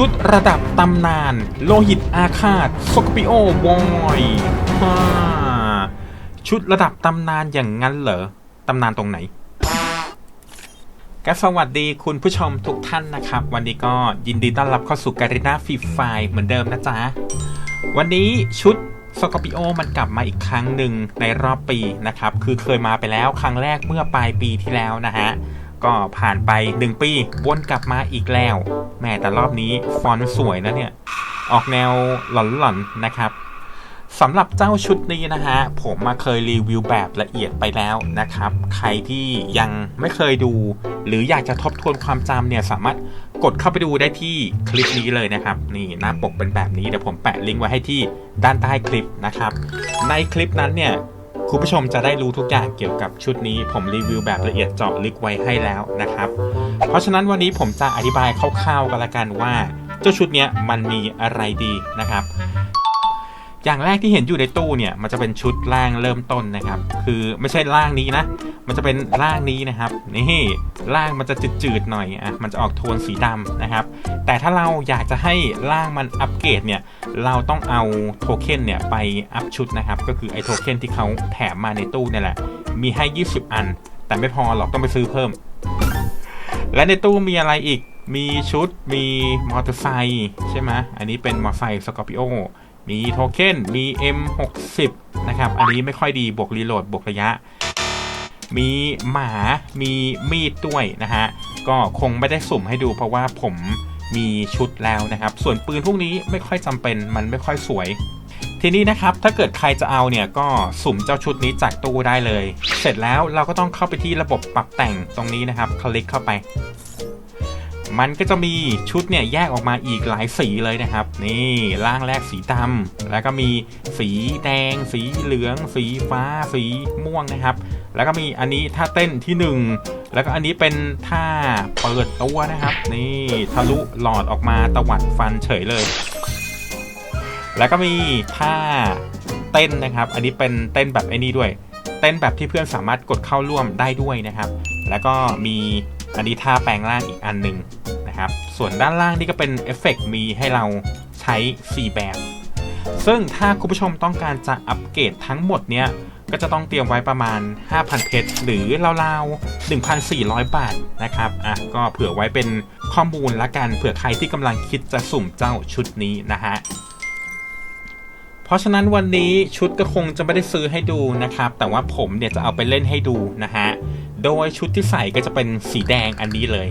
ชุดระดับตำนาน โลหิตอาฆาตสกปิโอวอยฮ่าชุดระดับตำนานอย่างนั้นเหรอ ตำนานตรงไหนก็สวัสดีคุณผู้ชมทุกท่านนะครับ วันนี้ก็ยินดีต้อนรับเข้าสู่การีนาฟรีไฟเหมือนเดิมนะจ๊ะ วันนี้ชุดสกอปิโอมันกลับมาอีกครั้งหนึ่งในรอบปีนะครับ คือเคยมาไปแล้วครั้งแรกเมื่อปลายปีที่แล้วนะฮะ ก็ผ่านไป 1 ปีวนกลับมาอีกแล้ว แม่แต่รอบนี้ฟอนต์สวยนะเนี่ย ออกแนวหลอนๆนะครับสำหรับเจ้าชุดนี้นะฮะ ผมมาเคยรีวิวแบบละเอียดไปแล้วนะครับ ใครที่ยังไม่เคยดู หรืออยากจะทบทวนความจำเนี่ย สามารถกดเข้าไปดูได้ที่คลิปนี้เลยนะครับ นี่หน้าปกเป็นแบบนี้เดี๋ยวผมแปะลิงก์ไว้ให้ที่ด้านใต้คลิปนะครับ ในคลิปนั้นเนี่ย คุณผู้ชมจะได้รู้ทุกอย่างเกี่ยวกับชุดนี้ ผมรีวิวแบบละเอียดเจาะลึกไว้ให้แล้วนะครับ เพราะฉะนั้นวันนี้ผมจะอธิบายคร่าวๆกันละกันว่า เจ้าชุดนี้มันมีอะไรดีนะครับ อย่างแรกที่เห็นอยู่ในตู้เนี่ยมันจะเป็นชุดล่างเริ่มต้นนะครับ คือไม่ใช่ล่างนี้นะ มันจะเป็นล่างนี้นะครับนี่ล่างมันจะจืดๆหน่อยอะมันจะออกโทนสีดำนะครับ แต่ถ้าเราอยากจะให้ล่างมันอัปเกรดเนี่ยเราต้องเอาโทเค็นเนี่ยไปอัพชุดนะครับ ก็คือไอโทเค็นที่เขาแถมมาในตู้เนี่ยแหละ มีให้ 20 อัน แต่ไม่พอหรอกต้องไปซื้อเพิ่ม และในตู้มีอะไรอีกมีชุดมีมอเตอร์ไซค์ใช่ไหมอันนี้เป็นมอเตอร์ไซค์สกอร์ปิโอ มีโทเค็นมี M60 นะครับ อันนี้ไม่ค่อยดีบวกรีโหลดบวกระยะ มีหมา มีมีดด้วยนะฮะ ก็คงไม่ได้สุ่มให้ดูเพราะว่าผมมีชุดแล้วนะครับ ส่วนปืนพวกนี้ไม่ค่อยจำเป็นมันไม่ค่อยสวย ทีนี้นะครับ ถ้าเกิดใครจะเอาเนี่ยก็สุ่มเจ้าชุดนี้จากตู้ได้เลย เสร็จแล้วเราก็ต้องเข้าไปที่ระบบปรับแต่งตรงนี้นะครับ คลิกเข้าไป มันก็จะมีชุดเนี่ยแยกออกมาอีกหลายสีเลยนะครับ นี่ร่างแรกสีดำแล้วก็มีสีแดง สีเหลือง สีฟ้า สีม่วงนะครับ แล้วก็มีอันนี้ท่าเต้นที่หนึ่งแล้วก็อันนี้เป็นท่าเปิดตัวนะครับ นี่ทะลุหลอดออกมาตวัดฟันเฉยเลย แล้วก็มีท่าเต้นนะครับ อันนี้เป็นเต้นแบบไอ้นี่ด้วย เต้นแบบที่เพื่อนสามารถกดเข้าร่วมได้ด้วยนะครับ แล้วก็มี อันนี้ท่าแปลงร่างอีกอันหนึ่งนะครับ ส่วนด้านล่างนี่ก็เป็นเอฟเฟกต์มีให้เราใช้ 4 แบบ ซึ่งถ้าคุณผู้ชมต้องการจะอัปเกรดทั้งหมดเนี้ยก็จะต้องเตรียมไว้ประมาณ 5,000 เพชรหรือราวๆ 1,400 บาทนะครับ อะ ก็เผื่อไว้เป็นข้อมูลละกัน เผื่อใครที่กำลังคิดจะสุ่มเจ้าชุดนี้นะฮะเพราะฉะนั้นวันนี้ชุดก็คงจะไม่ได้ซื้อให้ดูนะครับ แต่ว่าผมเนี่ยจะเอาไปเล่นให้ดูนะฮะ โดยชุดที่ใส่ก็จะเป็นสีแดงอันนี้เลย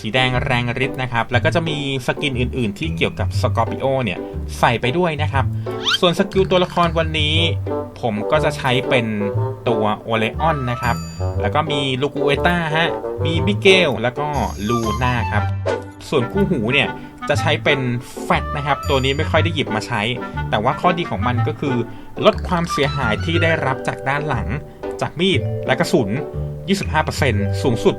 สีแดงแรงฤทธิ์นะครับ แล้วก็จะมีสกินอื่น ๆ ที่เกี่ยวกับสกอร์ปิโอเนี่ยใส่ไปด้วยนะครับ ส่วนสกิลตัวละครวันนี้ ผมก็จะใช้เป็นตัวโอเลออนนะครับ แล้วก็มีลูกูเอต้าฮะ มีบิเกล แล้วก็ลูน่าครับ ส่วนคู่หูเนี่ยจะใช้เป็นแฟตนะครับ ตัวนี้ไม่ค่อยได้หยิบมาใช้ แต่ว่าข้อดีของมันก็คือ ลดความเสียหายที่ได้รับจากด้านหลัง จากมีดและกระสุน 25%สูงสุด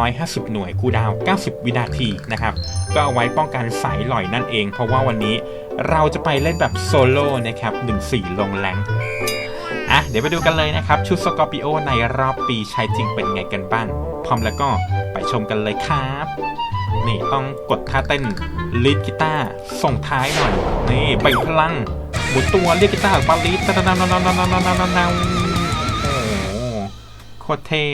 150 หน่วยคูดาว 90 วินาทีนะครับ ก็เอาไว้ป้องกันสายหล่อยนั่นเอง เพราะว่าวันนี้เราจะไปเล่นแบบโซโล่นะครับ 1-4 ลงแรงอะ เดี๋ยวไปดูกันเลยนะครับ ชุดสกอร์ปิโอในรอบปีใช้จริงเป็นไงกันบ้าง พร้อมแล้วก็ไปชมกันเลยครับ นี่ต้องกดท่าเต้นลีดกีตาร์ส่งท้ายหน่อย นี่เบ่งพลังหมุนตัวเรียกกีตาร์ออกมาลีดตะนานานานานานานาน โคตรเท่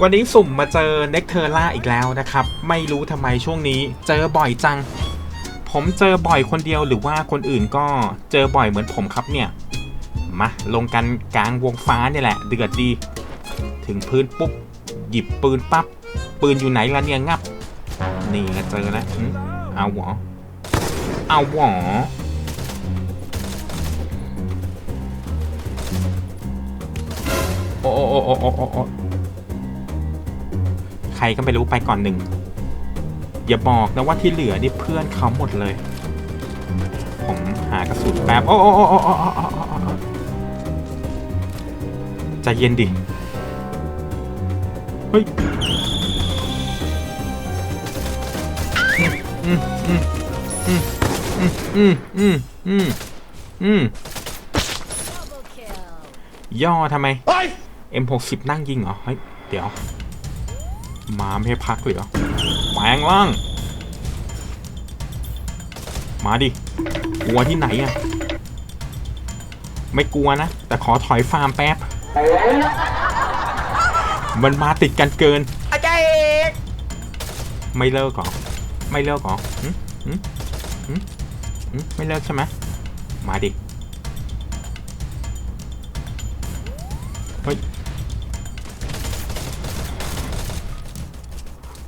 วันนี้สุ่มมาเจอเน็กเทอร่าอีกแล้วนะครับ ไม่รู้ทำไมช่วงนี้ เจอบ่อยจัง ผมเจอบ่อยคนเดียวหรือว่าคนอื่นก็เจอบ่อยเหมือนผมครับเนี่ย มาลงกันกลางวงฟ้าเนี่ยแหละ เดือดดี ถึงพื้นปุ๊บ หยิบปืนปั๊บ ปืนอยู่ไหนละเนี่ยงับ นี่ไงเจอแล้วเอาหวอเอาหวอ โอ้โอโอโอโอใครก็ไม่รู้ไปก่อนหนึ่ง อย่าบอกนะว่าที่เหลือนี่เพื่อนเขาหมดเลย ผมหากระสุนแป๊บ โอ้โอ้โอ้โอ้โอ้โอ้ใจเย็นดิ เฮ้ยอืมอืมอืมอืมอืมอืมอืมย่อทำไม M60 นั่งยิงเหรอ เฮ้ย เดี๋ยว มาไม่ให้พักเลยเหรอแปลงร่าง มาดิ กลัวที่ไหนอะไม่กลัวนะ แต่ขอถอยฟาร์มแป๊บ มันมาติดกันเกินอาจารย์เอกไม่เลิกเหรอ ไม่เลิกเหรอหึหึหึหึไม่เลิกใช่ไหมมาดิ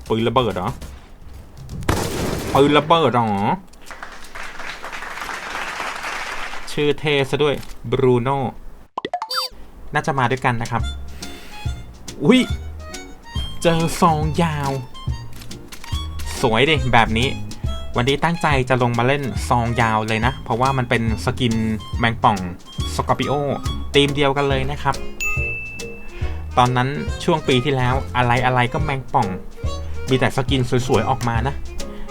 ปืนระเบิดเหรอ ปืนระเบิดเหรอ ชื่อเทซะด้วยบรูโน่น่าจะมาด้วยกันนะครับ อุ้ย เจอซองยาว สวยดิ แบบนี้ วันนี้ตั้งใจจะลงมาเล่นซองยาวเลยนะ เพราะว่ามันเป็นสกินแมงป่องสกอปิโอธีมเดียวกันเลยนะครับ ตอนนั้นช่วงปีที่แล้วอะไรอะไรก็แมงป่อง มีแต่สกินสวยๆออกมานะ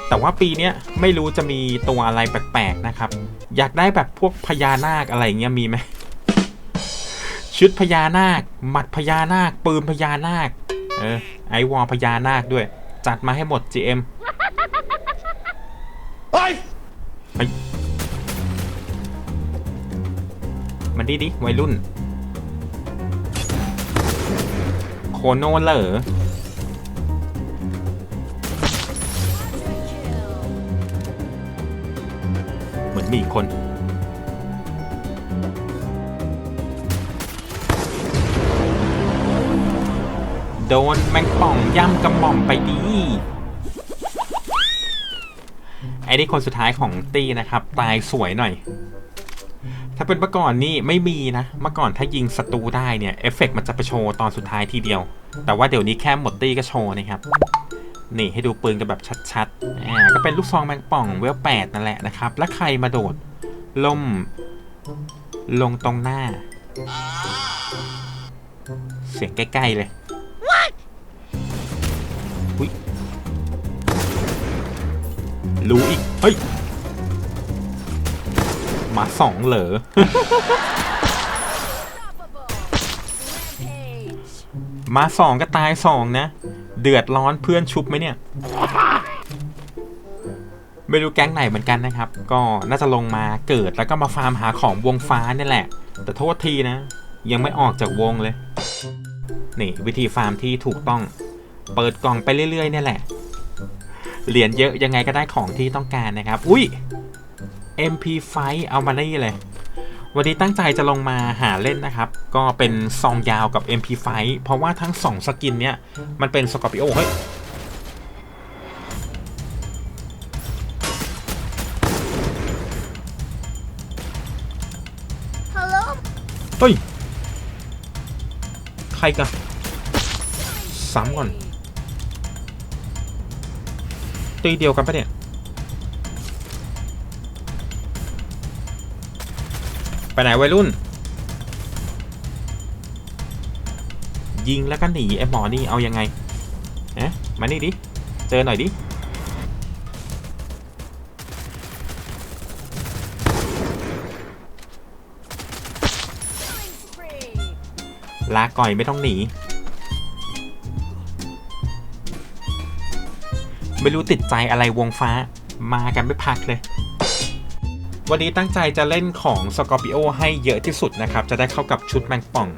แต่ว่าปีเนี้ยไม่รู้จะมีตัวอะไรแปลกๆนะครับ อยากได้แบบพวกพญานาคอะไรเงี้ยมีไหมชุดพญานาค หมัดพญานาค ปืนพญานาค เออ ไอวอลพญานาคด้วย จัดมาให้หมด GM เฮ้ยเฮ้ยมันดีดิวัยรุ่น โคโนเหรอเหมือนมีอีกคน โดนแมงป่องย่ำกระหม่อมไปดีไอ้นี่คนสุดท้ายของตีนะครับ ตายสวยหน่อย ถ้าเป็นเมื่อก่อนนี่ไม่มีนะ เมื่อก่อนถ้ายิงศัตรูได้เนี่ยเอฟเฟกต์มันจะไปโชว์ตอนสุดท้ายทีเดียว แต่ว่าเดี๋ยวนี้แค่หมดตีก็โชว์นะครับ นี่ให้ดูปืนกันแบบชัดๆ อ่า ก็เป็นลูกซองแมงป่องเวลแปดนั่นแหละนะครับ แล้วใครมาโดดล่มลงตรงหน้า เสียงใกล้ๆเลยอุ๊ยรู้อีก เฮ้ย มาสองเหรอ Rampage. มาสองก็ตายสองนะ เดือดร้อนเพื่อนชุบไหมเนี่ย ไม่รู้แก๊งไหนเหมือนกันนะครับ ก็น่าจะลงมาเกิดแล้วก็มาฟาร์มหาของวงฟ้านี่แหละ แต่โทษทีนะ ยังไม่ออกจากวงเลย นี่วิธีฟาร์มที่ถูกต้อง เปิดกล่องไปเรื่อยๆเนี่ยแหละ เหรียญเยอะยังไงก็ได้ของที่ต้องการนะครับ อุ้ย MP5 เอามาได้เลย วันนี้ตั้งใจจะลงมาหาเล่นนะครับ ก็เป็นซองยาวกับ MP5 เพราะว่าทั้งสองสกินเนี้ยมันเป็นสกอร์ปิโอเฮ้ย Hello. เฮ้ย ใครกันซ้ำก่อน ตีเดียวกันปะเนี่ย ไปไหนวัยรุ่น ยิงแล้วก็หนีไอ้หมอนี่เอายังไงเอ๊ะมานี่ดิ เจอหน่อยดิ ลาก่อยไม่ต้องหนี ไม่รู้ติดใจอะไรวงฟ้า มากันไม่พักเลย วันนี้ตั้งใจจะเล่นของสกอร์ปิโอให้เยอะที่สุดนะครับ จะได้เข้ากับชุดแมงป่อง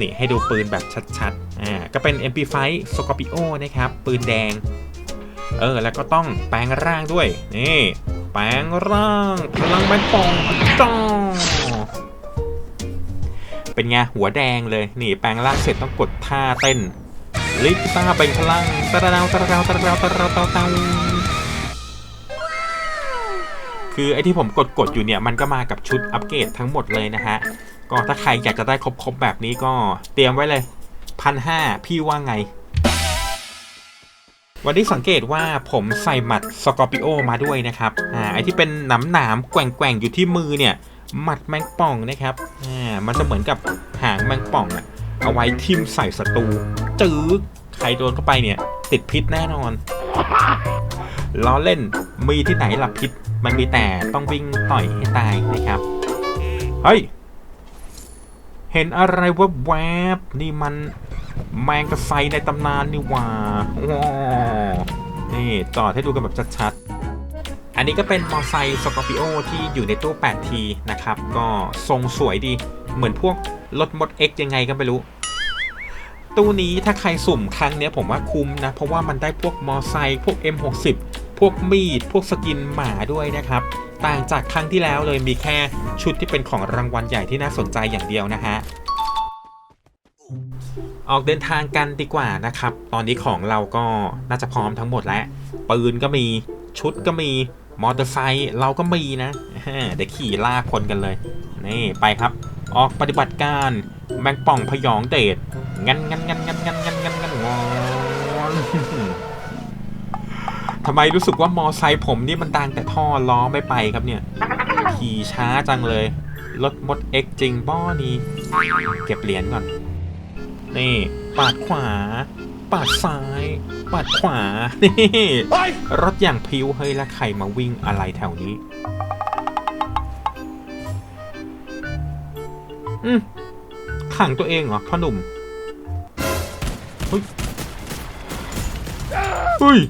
นี่ให้ดูปืนแบบชัดๆ อ่า ก็เป็น MP5 สกอร์ปิโอนะครับ ปืนแดง เออ แล้วก็ต้องแปลงร่างด้วย นี่ แปลงร่างพลังแมงป่องจ้องเป็นไงหัวแดงเลย นี่แปลงร่างเสร็จต้องกดท่าเต้นลิปตาเป็นพลังตะระดาวตะระดาวตะดาวตะดาวตะระดาว คือไอที่ผมกดกดอยู่เนี่ยมันก็มากับชุดอัปเกรดทั้งหมดเลยนะฮะ ก็ถ้าใครอยากจะได้ครบๆแบบนี้ก็เตรียมไว้เลยพันห้าพี่ว่าไง วันนี้สังเกตว่าผมใส่หมัดสกอร์ปิโอมาด้วยนะครับ อ่าไอที่เป็นหนามหนามๆแกว่งแกว่งๆอยู่ที่มือเนี่ยหมัดแมงป่องนะครับ อ่ามันจะเหมือนกับหางแมงป่องอะเอาไว้ทิมใส่ศัตรูจื้อใครโดนเข้าไปเนี่ย ติดพิษแน่นอนล้อเล่นมีที่ไหนล่ะพิษ มันมีแต่ต้องวิ่งต่อยให้ตายนะครับ เฮ้ย เห็นอะไรวะแวบนี่มันแมงกระไซในตำนานนี่หว่าว้าวนี่จอดให้ดูกันแบบชัดๆ อันนี้ก็เป็นมอไซค์สกอร์ปิโอที่อยู่ในตู้ 8T นะครับ ก็ทรงสวยดี เหมือนพวกรถมด X ยังไงก็ไม่รู้ ตู้นี้ถ้าใครสุ่มครั้งเนี้ยผมว่าคุ้มนะ เพราะว่ามันได้พวกมอไซค์พวก M60 พวกมีด พวกสกินหมาด้วยนะครับ ต่างจากครั้งที่แล้วเลยมีแค่ชุดที่เป็นของรางวัลใหญ่ที่น่าสนใจอย่างเดียวนะฮะออกเดินทางกันดีกว่านะครับ ตอนนี้ของเราก็น่าจะพร้อมทั้งหมดแล้ว ปืนก็มี ชุดก็มี มอเตอร์ไซค์เราก็มีนะ เดี๋ยวขี่ล่าคนกันเลย นี่ไปครับ ออกปฏิบัติการแมงป่องพยองเดชงันงันงันงันงันงันงันงัน ทำไมรู้สึกว่ามอไซค์ผมนี่มันดังแต่ท่อล้อไม่ไปครับเนี่ย ขี่ช้าจังเลย รถมดเอ็กจริงป้อนี่เก็บเหรียญก่อน นี่ ปาดขวา ปาดซ้าย ปาดขวา นี่รถอย่างพริ้วเฮ้ยแล้วใครมาวิ่งอะไรแถวนี้ อืมขังตัวเองเหรอพ่อหนุ่มเฮ้ยเฮ้ย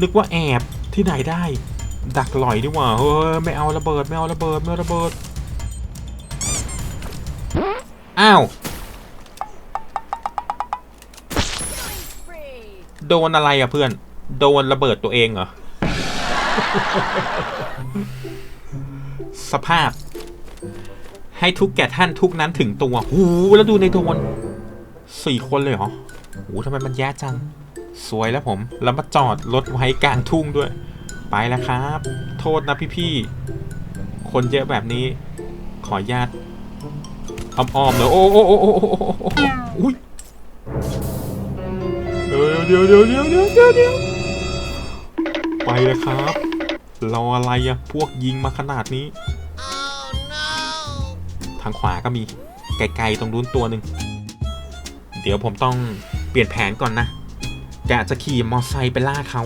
นึกว่าแอบที่ไหนได้ ดักหลอยดีกว่าเฮ้ยไม่เอาระเบิดไม่เอาระเบิดไม่เอาระเบิดอ้าวโดนอะไรอะเพื่อน โดนระเบิดตัวเองเหรอสภาพ ให้ทุกแก่ท่านทุกนั้นถึงตัวหูแล้วดูในโดนสี่คนเลยเหรอหูทำไมมันแย่จัง สวยแล้วผม แล้วมาจอดรถไว้กลางทุ่งด้วย ไปแล้วครับ โทษนะพี่ๆ คนเยอะแบบนี้ ขออนุญาตอ้อมๆเลยโอ้โอ้โอ้โอ้โอ้อุ้ยเดี๋ยวเดี๋ยวเดี๋ยวเดี๋ยวเดี๋ยวเดี๋ยวไปเลยครับรออะไรอะพวกยิงมาขนาดนี้ ทางขวาก็มีไกลๆตรงนู้นตัวหนึ่ง เดี๋ยวผมต้องเปลี่ยนแผนก่อนนะ กะจะขี่มอไซค์ไปล่าเขา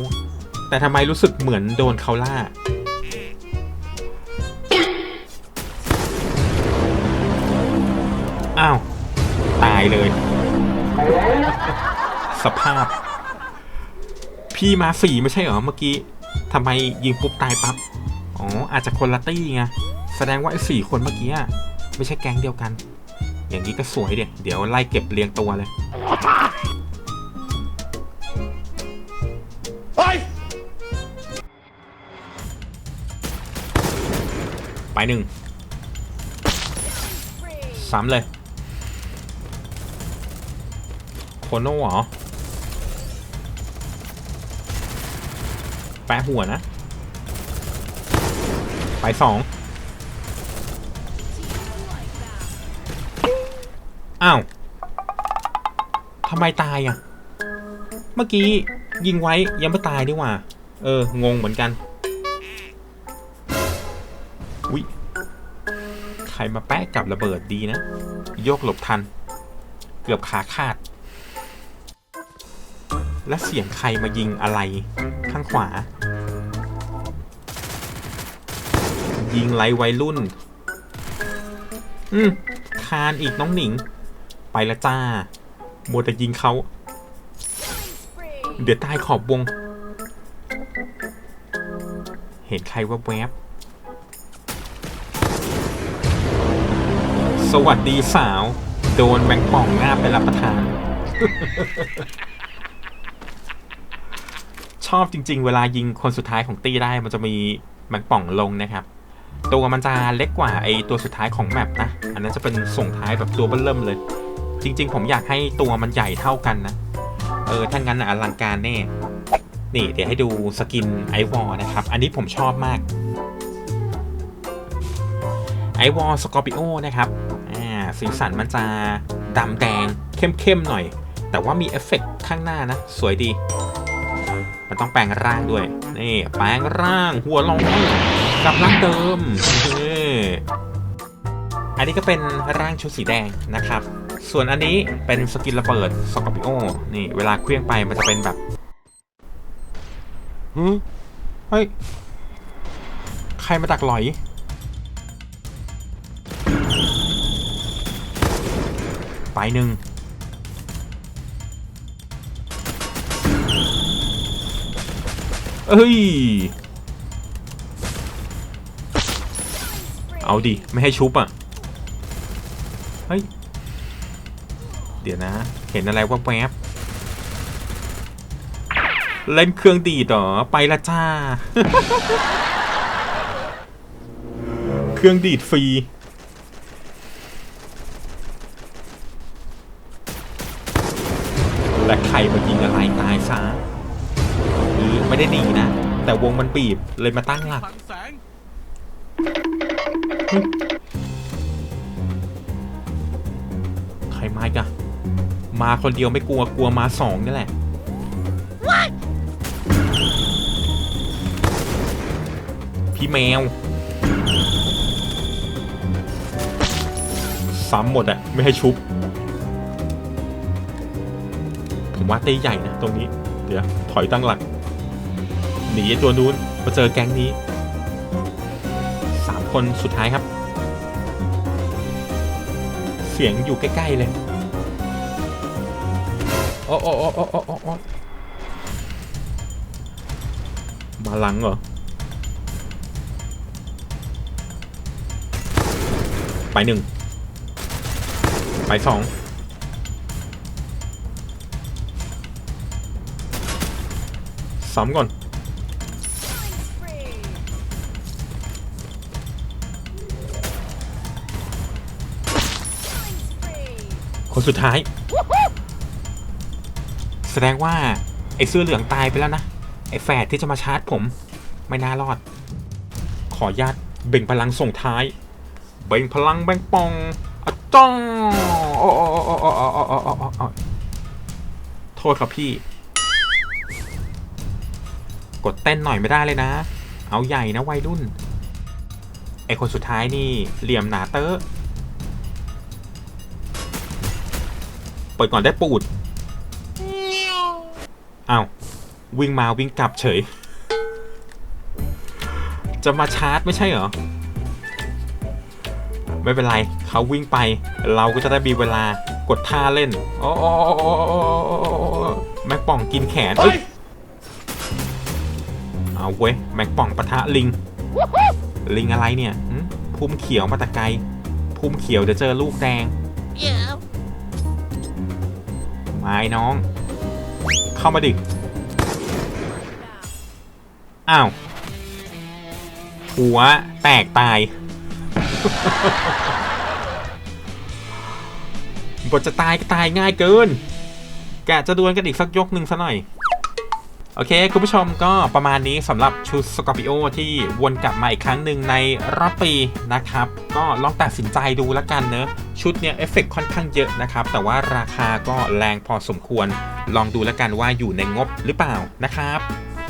แต่ทำไมรู้สึกเหมือนโดนเขาล่า อ้าว ตายเลย สภาพ พี่มาสี่ไม่ใช่เหรอเมื่อกี้ทำไมยิงปุ๊บตายปั๊บ อ๋อ อาจจะคนละตี้ไง แสดงว่าไอ้สี่คนเมื่อกี้อะไม่ใช่แก๊งเดียวกัน อย่างนี้ก็สวยเดี๋ยเดี๋ยวไล่เก็บเรียงตัวเลย ไปหนึ่ง Spree. ซ้ำเลย โคโน่เหรอ แปะหัวนะ ไปสองอ้าว ทำไมตายอะ เมื่อกี้ยิงไว้ยังไม่ตายดีกว่า เออ งงเหมือนกัน ครมาแปะกับระเบิดดีนะ โยกหลบทัน เกือบขาขาด และเสียงใครมายิงอะไรข้างขวา ยิงไรวัยรุ่น อืมคานอีกน้องหนิง ไปละจ้ามัวแต่ยิงเขา Killing spree. เดี๋ยวใต้ขอบวง เห็นใครว่าแวบ สวัสดีสาว โดนแมงป่องงาบไปรับประทาน ชอบจริง ๆ เวลายิงคนสุดท้ายของตีได้มันจะมีแมงป่องลงนะครับ ตัวมันจะเล็กกว่าไอตัวสุดท้ายของแมปนะ อันนั้นจะเป็นส่งท้ายแบบตัวเบิ้ลเริ่มเลย จริง ๆ ผมอยากให้ตัวมันใหญ่เท่ากันนะ เออถ้างั้นน่ะอลังการแน่ นี่เดี๋ยวให้ดูสกินไอวอลนะครับ อันนี้ผมชอบมากไอวอลสกอร์ปิโอนะครับ สีสันมันจะดำแดงเข้มๆหน่อย แต่ว่ามีเอฟเฟกต์ข้างหน้านะ สวยดี มันต้องแปลงร่างด้วย นี่แปลงร่างหัวลอยกลับร่างเดิมอันนี้ก็เป็นร่างชุดสีแดงนะครับ ส่วนอันนี้เป็นสกินระเบิดสกอร์ปิโอ นี่เวลาเคลื่องไปมันจะเป็นแบบเฮ้ย ใครมาตักหลอย ไปหนึ่งเอ้ย เอาดิ ไม่ให้ชุบอะ เฮ้ย เดี๋ยวนะ เห็นอะไรแวบเล่นเครื่องดีดเหรอ ไปละจ้า เครื่องดีดฟรี และใครมายิงอะไรตายซะหรือไม่ได้หนีนะ แต่วงมันบีบเลยมาตั้งหลักบังแสงใครมาอีกอะมาคนเดียวไม่กลัวกลัวมาสองนี่แหละพี่แมวซ้ำหมดอะไม่ให้ชุบ ผมว่าตีใหญ่นะตรงนี้ เดี๋ยวถอยตั้งหลัก หนีตัวนู้นมาเจอแก๊งนี้สามคนสุดท้ายครับ เสียงอยู่ใกล้ๆเลยโอ้โอ้โอ้โอ้โอ้โอ้โอ้มาหลังเหรอ ไปหนึ่ง ไปสอง ซ้ำก่อน คนสุดท้าย แสดงว่า ไอ้เสื้อเหลืองตายไปแล้วนะ ไอ้แฝดที่จะมาชาร์จผม ไม่น่ารอด ขอญาตเบ่งพลังส่งท้าย เบ่งพลังแบงปองอจ้องโอ้โอ้โอ้โอ้โอ้โอ้โอ้โอ้โอ้โอ้โทษครับพี่ กดเต้นหน่อยไม่ได้เลยนะ เอาใหญ่นะวัยรุ่น ไอคนสุดท้ายนี่เหลี่ยมหนาเตอะเปิดก่อนได้ปูดเอาวิ่งมาวิ่งกลับเฉย จะมาชาร์จไม่ใช่เหรอ ไม่เป็นไรเขาวิ่งไป เราก็จะได้มีเวลากดท่าเล่นอ้โอ้โอ้โอ้โอ้โอ้โอ้แม็กป่องกินแขนเอ้ย เอาเว้ยแม็กป่องปะทะลิง ลิงอะไรเนี่ยหึพุ่มเขียวมาแตะไกลพุ่มเขียวเดี๋ยวเจอลูกแดงมาไอ้น้อง เข้ามาดิ อ้าว หัวแตกตายบทจะตายก็ตายง่ายเกิน แกจะดวลกันอีกสักยกหนึ่งซะหน่อย โอเค คุณผู้ชมก็ประมาณนี้สำหรับชุดสกอร์ปิโอที่วนกลับมาอีกครั้งหนึ่งในรอบปีนะครับ ก็ลองตัดสินใจดูแล้วกันเนอะชุดเนี่ยเอฟเฟกต์ค่อนข้างเยอะนะครับ แต่ว่าราคาก็แรงพอสมควร ลองดูแล้วกันว่าอยู่ในงบหรือเปล่านะครับ